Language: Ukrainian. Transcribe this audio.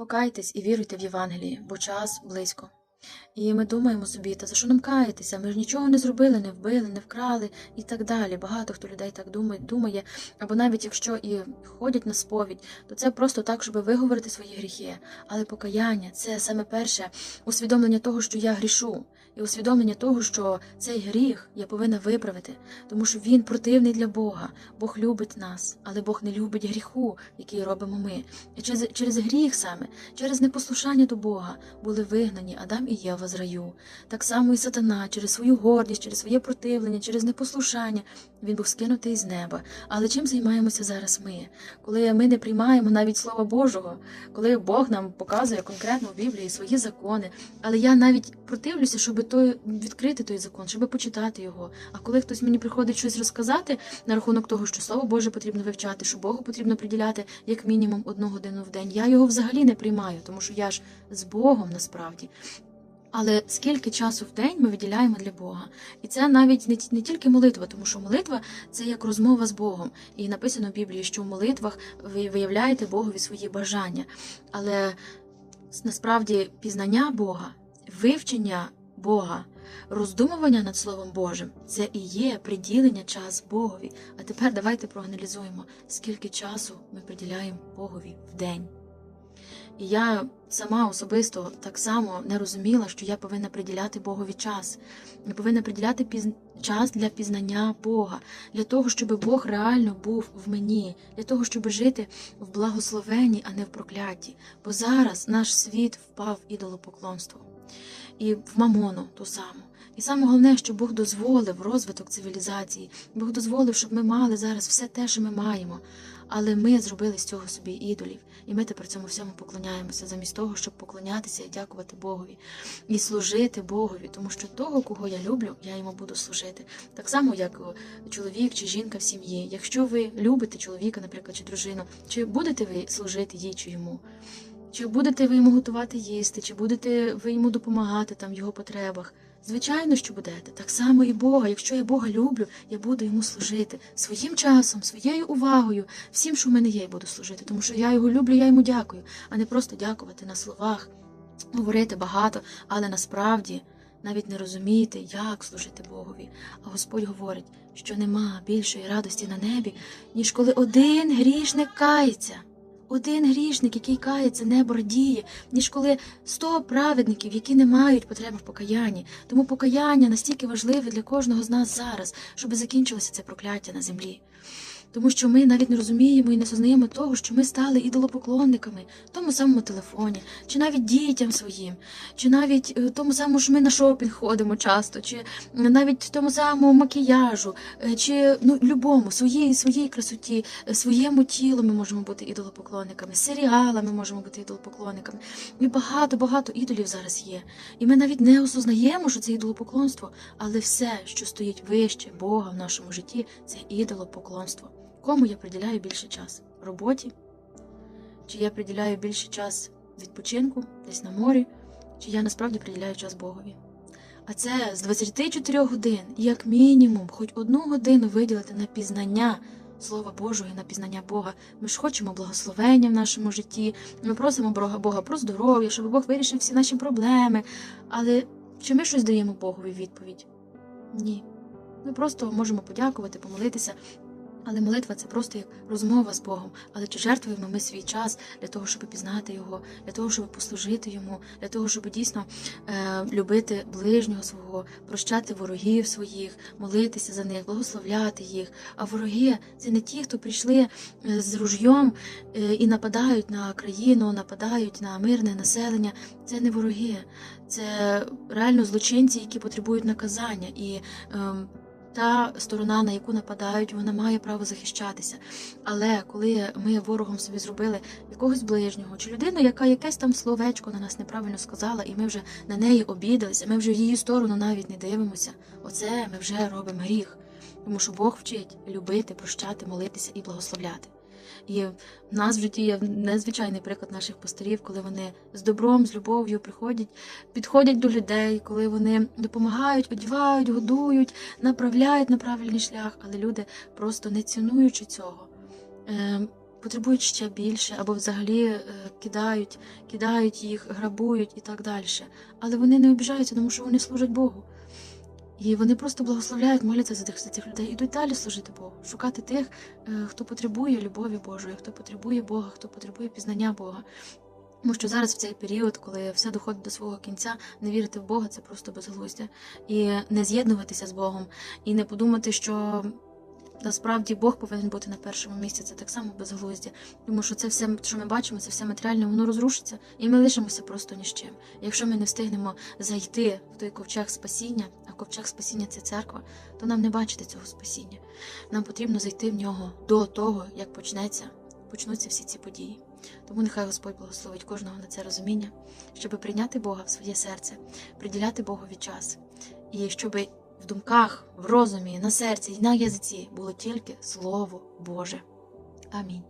Покайтесь і віруйте в Євангеліє, бо час близько. І ми думаємо собі, та за що нам каятися? Ми ж нічого не зробили, не вбили, не вкрали і так далі. Багато хто людей так думає, думає, або навіть якщо і ходять на сповідь, то це просто так, щоб виговорити свої гріхи. Але покаяння це саме перше усвідомлення того, що я грішу, і усвідомлення того, що цей гріх я повинна виправити, тому що він противний для Бога. Бог любить нас, але Бог не любить гріху, який робимо ми. І через, через гріх саме, через непослушання до Бога були вигнані Адам і Єва з раю. Так само і сатана через свою гордість, через своє противлення, через непослушання він був скинутий з неба. Але чим займаємося зараз ми? Коли ми не приймаємо навіть Слова Божого, коли Бог нам показує конкретно в Біблії свої закони, але я навіть противлюся, щоб той відкрити той закон, щоб почитати його. А коли хтось мені приходить щось розказати на рахунок того, що слово Боже потрібно вивчати, що Богу потрібно приділяти як мінімум одну годину в день, я його взагалі не приймаю, тому що я ж з Богом насправді. Але скільки часу в день ми виділяємо для Бога? І це навіть не, не тільки молитва, тому що молитва це як розмова з Богом. І написано в Біблії, що в молитвах ви виявляєте Богові свої бажання. Але насправді пізнання Бога, вивчення Бога, роздумування над Словом Божим це і є приділення час Богові. А тепер давайте проаналізуємо, скільки часу ми приділяємо Богові в день. І я сама особисто так само не розуміла, що я повинна приділяти Богові час. Я повинна приділяти піз... час для пізнання Бога, для того, щоб Бог реально був в мені, для того, щоб жити в благословенні, а не в прокляті. Бо зараз наш світ впав в ідолопоклонство і в мамону ту саму. І саме головне, що Бог дозволив розвиток цивілізації, Бог дозволив, щоб ми мали зараз все те, що ми маємо. Але ми зробили з цього собі ідолів, і ми тепер цьому всьому поклоняємося, замість того, щоб поклонятися і дякувати Богові, і служити Богові, тому що того, кого я люблю, я йому буду служити. Так само, як чоловік чи жінка в сім'ї. Якщо ви любите чоловіка, наприклад, чи дружину, чи будете ви служити їй чи йому? Чи будете ви йому готувати їсти, чи будете ви йому допомагати там в його потребах? Звичайно, що будете. Так само і Бога. Якщо я Бога люблю, я буду йому служити своїм часом, своєю увагою, всім, що в мене є, я буду служити. Тому що я його люблю, я йому дякую, а не просто дякувати на словах, говорити багато, але насправді навіть не розуміти, як служити Богові. А Господь говорить, що нема більшої радості на небі, ніж коли один грішник кається. Один грішник, який кається, небо радіє, ніж коли сто праведників, які не мають потреби в покаянні. Тому покаяння настільки важливе для кожного з нас зараз, щоб закінчилося це прокляття на землі. Тому що ми навіть не розуміємо і не сознаємо того, що ми стали ідолопоклонниками тому самому телефоні, чи навіть дітям своїм, чи навіть е, тому самому, що ми на шопінг ходимо часто, чи навіть тому самому макіяжу, е, чи ну любому своїй своїй красоті, е, своєму тілу ми можемо бути ідолопоклонниками, серіалами можемо бути ідолопоклонниками. І багато багато ідолів зараз є. І ми навіть не осознаємо, що це ідолопоклонство, але все, що стоїть вище Бога в нашому житті, це ідолопоклонство. Кому я приділяю більше час? Роботі? Чи я приділяю більше час відпочинку десь на морі, чи я насправді приділяю час Богові? А це з 24 годин, як мінімум, хоч одну годину виділити на пізнання Слова Божого, і на пізнання Бога. Ми ж хочемо благословення в нашому житті. Ми просимо Бога Бога про здоров'я, щоб Бог вирішив всі наші проблеми. Але чи ми щось даємо Богові відповідь? Ні. Ми просто можемо подякувати, помолитися. Але молитва це просто як розмова з Богом. Але чи жертвуємо ми свій час для того, щоб пізнати його, для того, щоб послужити йому, для того, щоб дійсно е, любити ближнього свого, прощати ворогів своїх, молитися за них, благословляти їх. А вороги це не ті, хто прийшли е, з ружйом е, і нападають на країну, нападають на мирне населення. Це не вороги, це реально злочинці, які потребують наказання. І е, та сторона, на яку нападають, вона має право захищатися. Але коли ми ворогом собі зробили якогось ближнього чи людину, яка якесь там словечко на нас неправильно сказала, і ми вже на неї обідалися, ми вже в її сторону навіть не дивимося. Оце ми вже робимо гріх. Тому що Бог вчить любити, прощати, молитися і благословляти. І в нас в житті є незвичайний приклад наших пастирів, коли вони з добром, з любов'ю приходять, підходять до людей, коли вони допомагають, одягають, годують, направляють на правильний шлях, але люди просто не цінуючи цього. е, потребують ще більше, або взагалі е, кидають, кидають їх, грабують і так далі. Але вони не обіжаються, тому що вони служать Богу. І вони просто благословляють, моляться за тих, за цих людей, ідуть далі служити Богу, шукати тих, е, хто потребує любові Божої, хто потребує Бога, хто потребує пізнання Бога. Тому що зараз в цей період, коли все доходить до свого кінця, не вірити в Бога це просто безглуздя. І не з'єднуватися з Богом, і не подумати, що насправді Бог повинен бути на першому місці. Це так само безглуздя. Тому що це все, що ми бачимо, це все матеріальне, воно розрушиться, і ми лишимося просто ні з чим. Якщо ми не встигнемо зайти в той ковчег спасіння, а ковчег спасіння це церква, то нам не бачити цього спасіння. Нам потрібно зайти в нього до того, як почнеться, почнуться всі ці події. Тому нехай Господь благословить кожного на це розуміння, щоб прийняти Бога в своє серце, приділяти Богові час, і щоб в думках, в розумі, на серці і на язиці було тільки Слово Боже. Амінь.